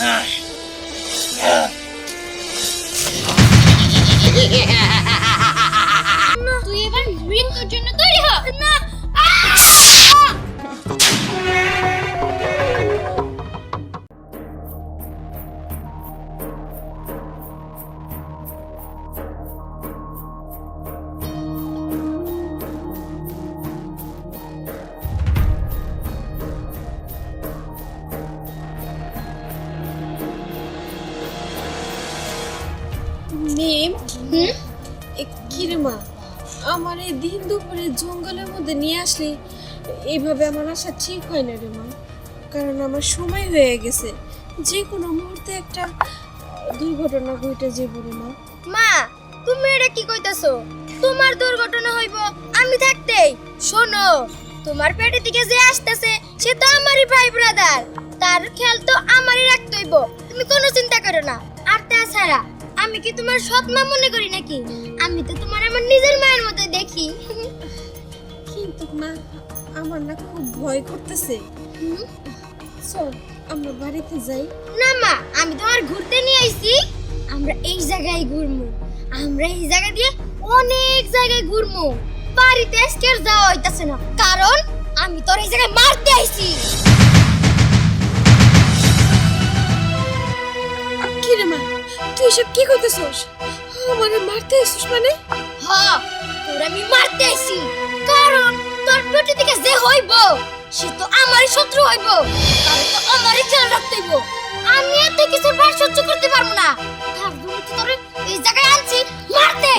তুই আমার এই দিন দুপুরে জঙ্গলের মধ্যে নিয়ে আসলি, এইভাবে আমার আসা ঠিক হয় না রে মা। কারণ আমার সময় হয়ে গেছে। যে কোনো মুহূর্তে একটা দুর্ঘটনা ঘটে যাব রে মা। মা, তুমি এটা কি কইতাছো? তোমার দুর্ঘটনা হইব আমি থাকতেই। শোনো, তোমার পেটের দিকে যে আসতেছে, সে তো আমারই ভাই ব্রাদার তার খেয়াল তো আমারই রাখতে হইব। তুমি কোনো চিন্তা করো না। আর তাছাড়া আমি কি তোমার সৎ মা মনে করি নাকি? আমি তো তোমার আমার নিজের মায়ের মতো দেখি। কিন্তু মা আমার না খুব ভয় করতেছে? চল আমরা বাড়িতে যাই। না মা আমি তোমার ঘুরতে নিয়ে আইছি। আমরা এই জায়গায় ঘুরমু। আমরা এই জায়গা দিয়ে অনেক জায়গায় ঘুরমু। বাড়িতে আজকে যাওয়া হইতাছে না। কারণ আমি তোর এই জায়গায় মারতে আইছি। কিরে মা, তুই এসব কি করতেছস? আমারে মারতে আসছিস মানে? হ্যাঁ তোর আমি মারতে আসি কারণ তোর পেটে থেকে যে হইব, সে তো আমারই শত্রু হইব। তাহলে তো আমারই খেয়াল রাখতে হইব। আমি এত কিছুর ভার সহ্য করতে পারব না। তার জন্য তোর এই জায়গায় আনছি, মারতে।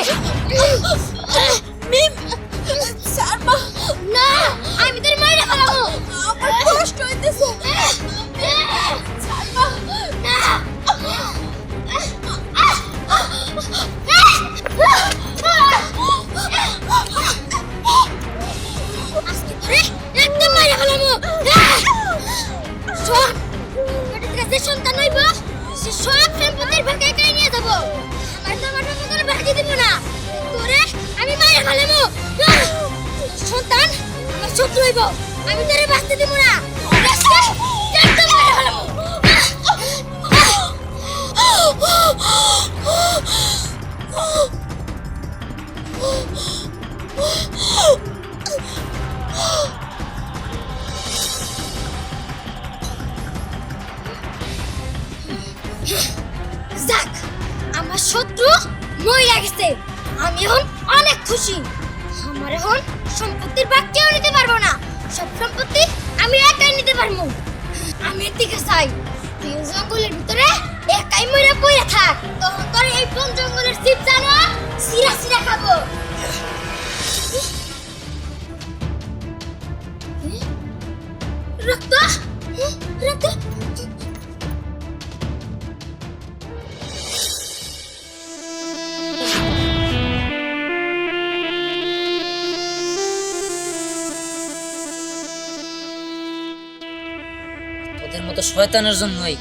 শয়তানের জন্যই।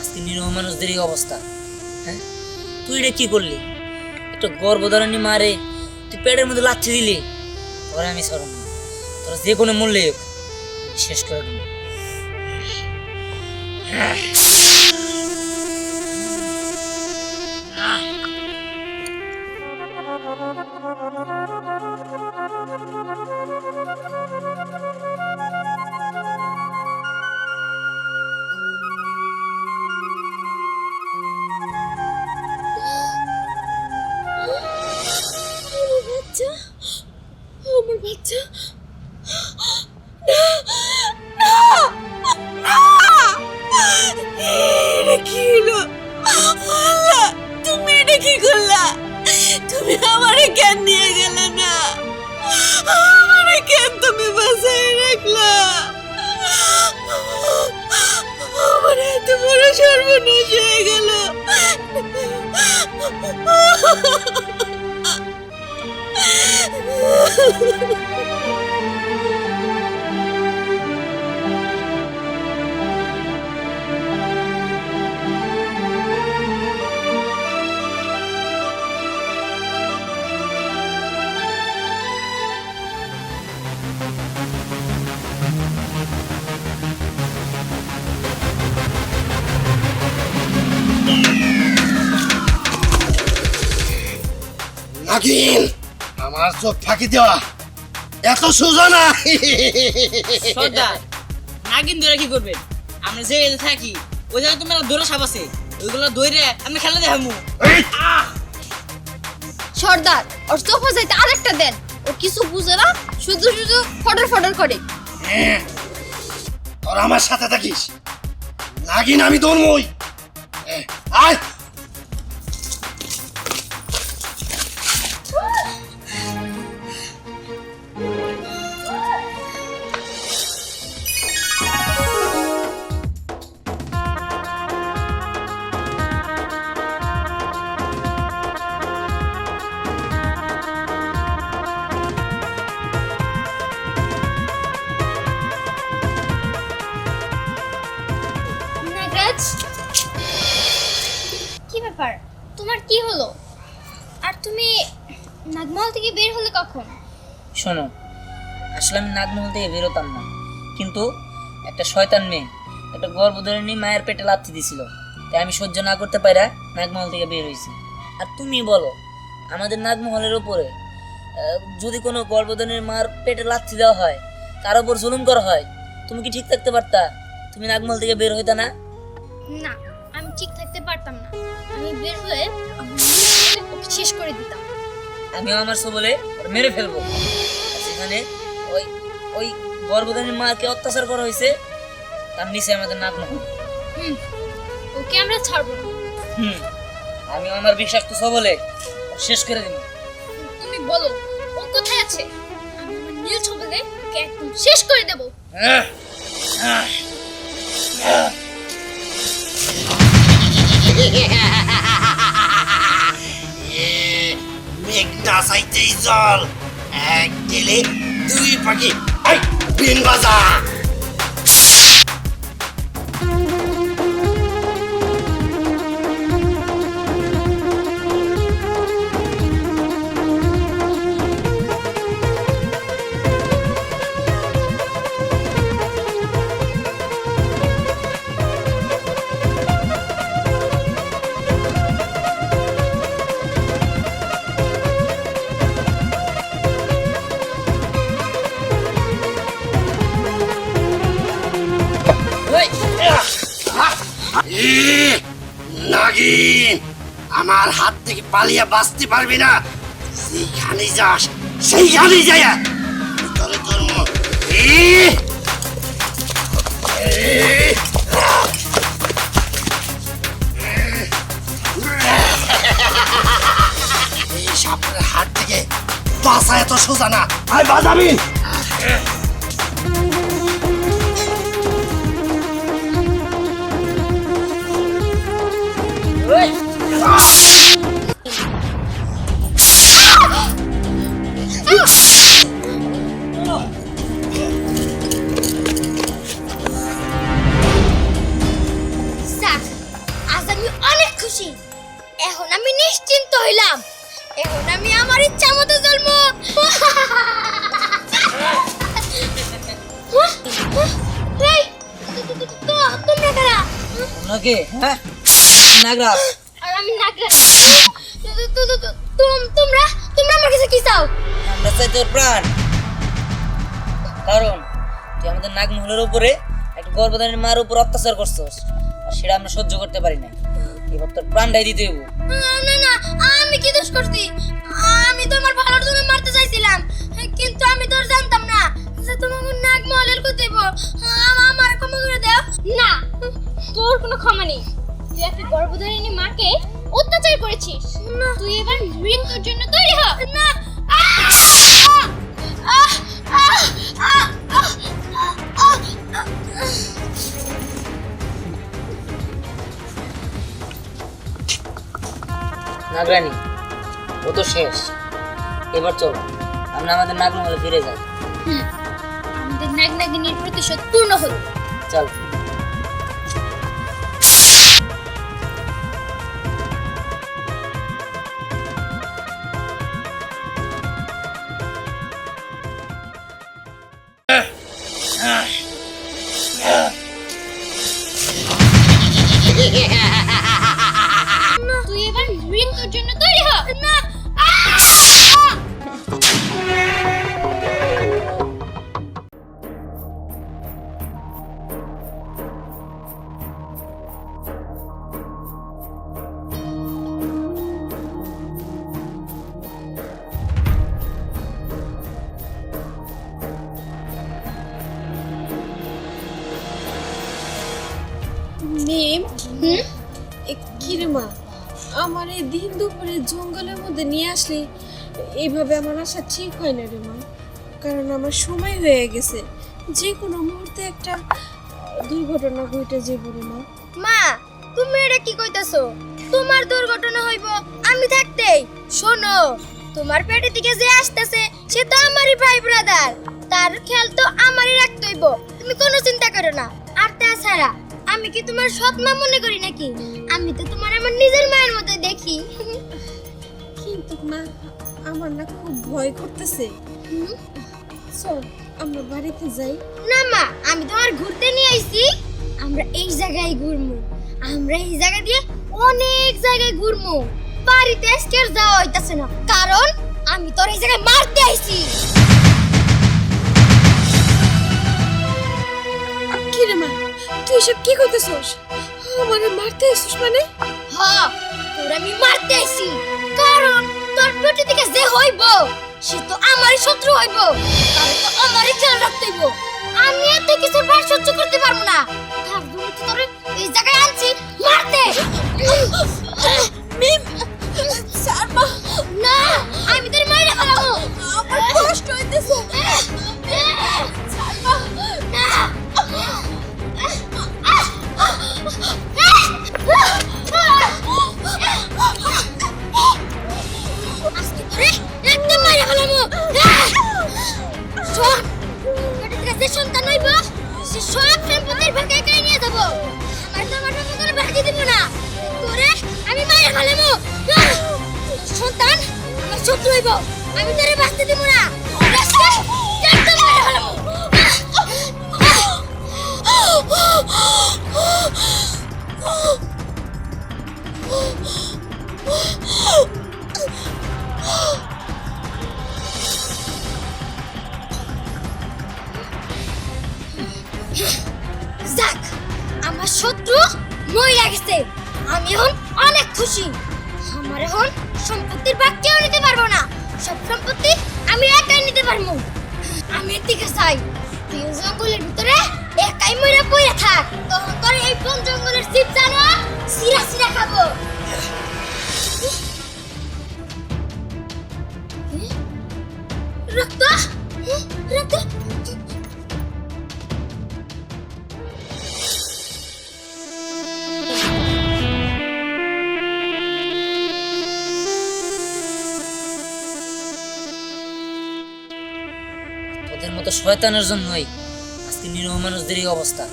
আজকে নিরহ মানুষদের এই অবস্থা। হ্যাঁ? তুই রে কি করলি? একটা গর্ভধারণী মারে তুই পেটের মধ্যে লাচ্ছি দিলি। ওরা আমি সরম তোরা যে কোনো মূল্যে শেষ করে দেবো। সর্বনাশ হয়ে গেল। Oh নাগিন আমার চোখ ফাঁকি দেওয়া। এত সোজা না। সর্দার নাগিন ধরে কি করবেন আমরা যে থাকি ওই জায়গায় তোমার দৌড়া সাপ আছে। ওইগুলো দৌড়ে আমি খেলা দেখামু। সর্দার ওর চোখ যাইতে আরেকটা দেন। ও কিছু বুঝে না শুধু শুধু ফটর ফটর করে। হ্যাঁ, তোরা আমার সাথে থাকিস। নাগিন আমি দৌড়মই আয়! নাগমহল থেকে বেরোতাম না। কিন্তু একটা শয়তান মেয়ে একটা গর্ভধারিণী মায়ের পেটে লাথি দিছিল। তাই আমি সহ্য না করতে পারা নাগমহল থেকে বের হয়েছি আর তুমি বলো আমাদের নাগমহলের ওপরে যদি কোনো গর্ভধারিণীর মার পেটে লাথি দেওয়া হয় তার ওপর জুলুম করা হয় তুমি কি ঠিক থাকতে পারতা? তুমি নাগমহল থেকে বের হইতা না? না আমি ঠিক থাকতে পারতাম না। আমি বের হয়ে ওকে শেষ করে দিতাম। আমিও আমার বলে ওর মেরে ফেলব। সেখানে ওই ওই গর্ভধারীর মাকে অত্যাচার করা হয়েছে তার নিচে আমাদের নাগমহল হুম ওকে আমরা ছাড়বো না। হুম আমি আমার বিষাক্ত সবলে শেষ করে দিব। তুমি বলো ও কোথায় আছে? আমি আমার নীল ছবলে ওকে একদম শেষ করে দেবো। আহ, আহ। এ, মেঘনা চাইতেই জল। এক গেলে দুই পাখি। 哎，兵哥子。আমার হাত থেকে পালিয়ে বাঁচতে পারবি না। যেখানে যাস সেইখানে তোর এই সাপের হাত থেকে বাঁচা এত সোজা না। আয় বাজাবি ওই, ওনাকে হ্যাঁ? নাগরাজ। আর আমি নাগরাজ। তো- তো- তো- তো- তোম- তোমরা তোমরা আমার কাছে কি চাও? আমরা চাই তোর প্রাণ। কারণ তুই আমাদের নাগমহলের উপরে একটা গর্ভধারীর মার উপর অত্যাচার করছস আর সেটা আমরা সহ্য করতে পারি না এবার তোর প্রাণটাই দিতে হইব। না না আমি কি দোষ করছি? আমি তোমার ভালোর জন্য মারতে চাইছিলাম। কিন্তু আমি তো জানতাম না যে তোমাকে নাক মহলের কুতিব আমার ক্ষমা করে দাও। না। তোর কোনো ক্ষমা নেই। তুই একটা গর্ভধারিণী মাকে অত্যাচার করেছিস। তুই এবার মৃত্যুর জন্য তৈরি হ। না! নাগরানি ও তো শেষ। এবার চলো আমরা আমাদের নাগমহলে ফিরে যাই। আমাদের নাগ নাগিনীর প্রতিশোধ পূর্ণ হলো চল। তুই আমার এই দিন দুপুরে জঙ্গলের মধ্যে নিয়ে আসলে এইভাবে আমার আসা ঠিক হয় না রে মা। কারণ আমার সময় হয়ে গেছে। যে কোনো মুহূর্তে একটা দুর্ঘটনা ঘটে যাবে রে মা। মা, তুমি এটা কি কইতাছো? তোমার দুর্ঘটনা হইব আমি থাকতেই। শোনো, তোমার পেটে দিকে যে আসতেছে, সে তো আমারই ভাই ব্রাদার তার খেয়াল তো আমারই রাখতে হইব। তুমি কোনো চিন্তা করো না। আর তাছাড়া আমি কি তোমার সৎ মা মনে করি নাকি? আমি তো তোমার আমার নিজের মায়ের মতো দেখি। কিন্তু মা আমার না খুব ভয় করতেছে। চল আমরা বাড়িতে যাই। না মা আমি তোমার ঘুরতে নিয়ে আইছি। আমরা এই জায়গায় ঘুরমু। আমরা এই জায়গা দিয়ে অনেক জায়গায় ঘুরমু। বাড়িতে আজকে আর যাওয়া হইতাছে না। কারণ আমি তোর এই জায়গায় মারতে আইছি। কি রে মা? তুই এসব কি করতেছস? আমারে মারতে এসছিস মানে? হ্যাঁ তোর আমি মারতে এসি কারণ তোর পেটে থেকে যে হইব, সে তো আমারই শত্রু হইব। তাহলে তো আমারই খেয়াল রাখতে হইব। আমি এত কিছু ভার সহ্য করতে পারব না। তার জন্য তোর এই জায়গায় আনছি, মারতে। শয়তানের জন্যই। আজকে নিরহ মানুষদের এই অবস্থা।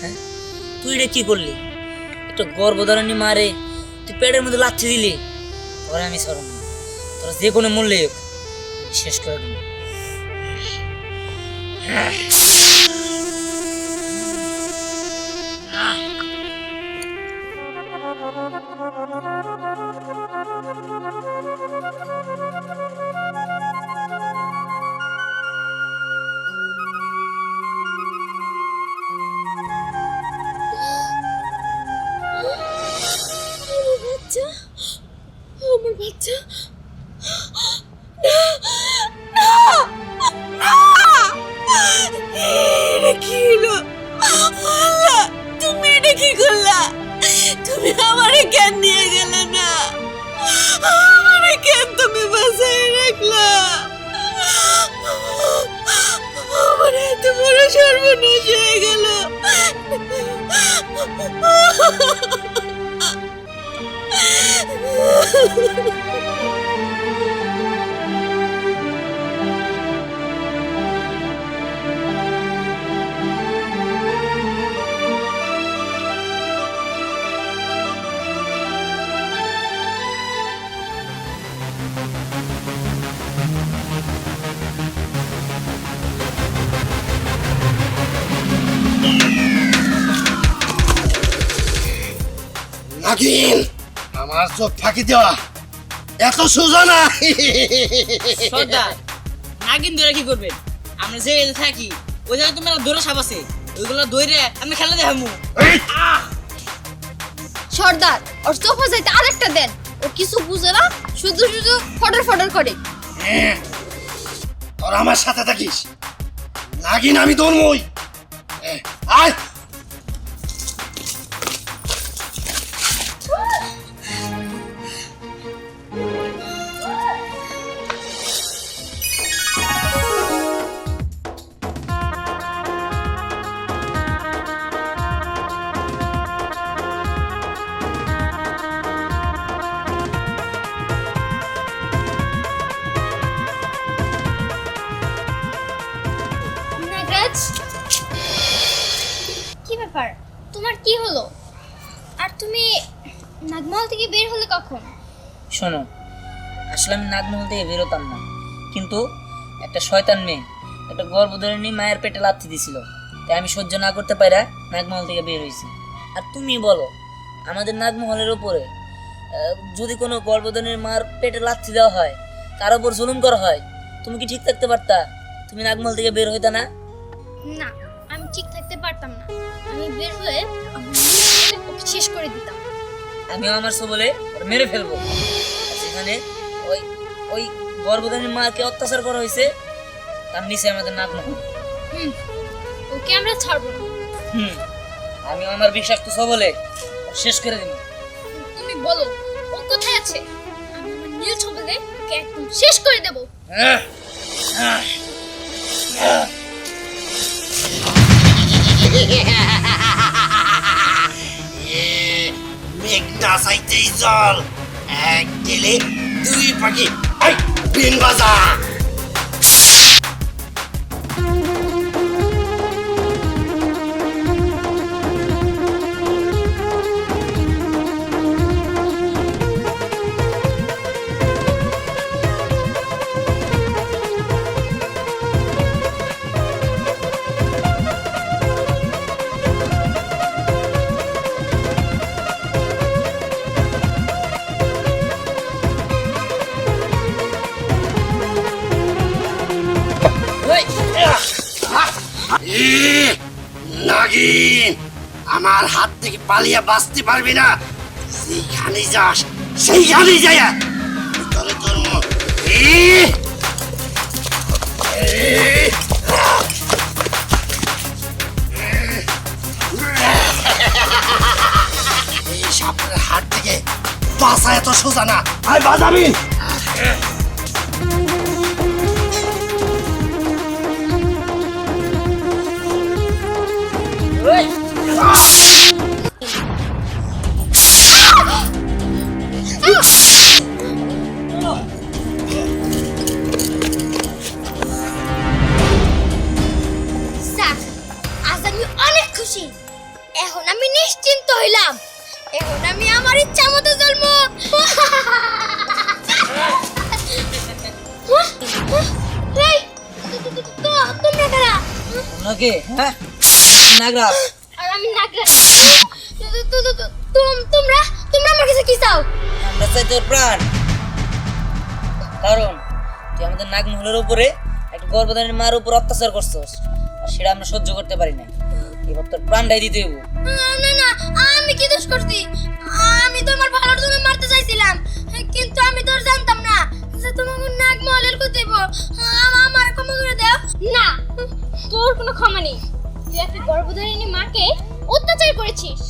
হ্যাঁ? তুই রে কি করলি? একটা গর্ভধারণী মারে, তুই পেটের মধ্যে লাচ্ছি দিলি। ঘরে আমি সরম তোরা যে কোনো মূল্যে শেষ করে দেবো। আমারে কেন নিয়ে গেলে না? আমারে কেন তুমি বাসায় রাখলা? আমার এত বড় সর্বনাশ হয়ে গেল। নাগিন আমার চোখ ফাঁকি দেওয়া। এত সোজা না। সর্দার নাগিন ধরে কি করবেন আমরা যে থাকি ওই জায়গায় তো মেলা দৌড়া সাপ আছে। ওইগুলো দৌড়ে আমি খেলা দেখামু। সর্দার ওর সোফা যাইতে আরেকটা দেন। ও কিছু বুঝে না শুধু শুধু ফটর ফটর করে। হ্যাঁ, তোরা আমার সাথে থাকিস। নাগিন আমি তোর মই আয়! বেরোতাম না। কিন্তু একটা শয়তান মেয়ে একটা গর্ভধারিণী মায়ের পেটে লাথি দিছিল। তাই আমি সহ্য না করতে পারা নাগমহল থেকে বের হয়েছি আর তুমি বলো আমাদের নাগমহলের ওপরে যদি কোনো গর্ভধারিণীর মার পেটে লাথি দেওয়া হয় কারও ওপর জুলুম করা হয় তুমি কি ঠিক থাকতে পারতা? তুমি নাগমহল থেকে বের হইতা না? না আমি ঠিক থাকতে পারতাম না। আমি বের হয়ে ওকে শেষ করে দিতাম। আমিও আমার বলে ওর মেরে ফেলব। সেখানে ওই ওই গর্ভধারিণীর মাকে অত্যাচার করা হয়েছে তার নিচে আমাদের নাগমহল হুম ওকে আমরা ছাড়বো না। হুম আমি আমার বিষাক্ত সবলে শেষ করে দিব। তুমি বলো ও কোথায় আছে? আমি আমার নীল ছবলে ওকে একদম শেষ করে দেবো। এ, মেঘ না চাইতেই জল। এক গেলে দুই পাখি। 兵哥子。আমার হাত থেকে পালিয়ে বাঁচতে পারবি না। যেখানে যাস সেইখানে যায় এই সাপের হাত থেকে বাঁচা এত সোজা না। আয় বাজাবি। ওনাকে হ্যাঁ? নাগরাজ। আর আমি নাগরাজ। তো- তো- তো- তো- তোম- তোমরা তোমরা আমার কাছে কি চাও? আমরা চাই তোর প্রাণ। কারণ তুই আমাদের নাগমহলের উপরে একটা গর্ভধারীর মার উপর অত্যাচার করছস আর সেটা আমরা সহ্য করতে পারি না এবার তোর প্রাণটাই দিতে হইব। না না আমি কি দোষ করছি? আমি তোমার ভালোর জন্য মারতে চাইছিলাম কিন্তু আমি তোর জানতাম যে তোমাকে নাক মহলের কুতিব আমার ক্ষমা করে দাও। না তোর কোনো ক্ষমা নেই। তুই একটা গর্ভধারিণী মাকে অত্যাচার করেছিস।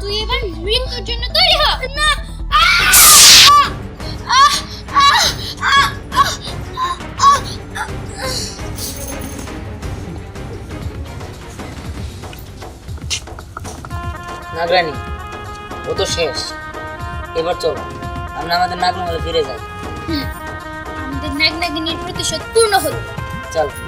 তুই এবার মৃত্যুর জন্য তৈরি হ। না! নাগরানি ও তো শেষ। এবার চলো আমরা আমাদের নাগমহলে ফিরে যাই। আমাদের নাগ নাগিনীর প্রতিশোধ পূর্ণ হলো চল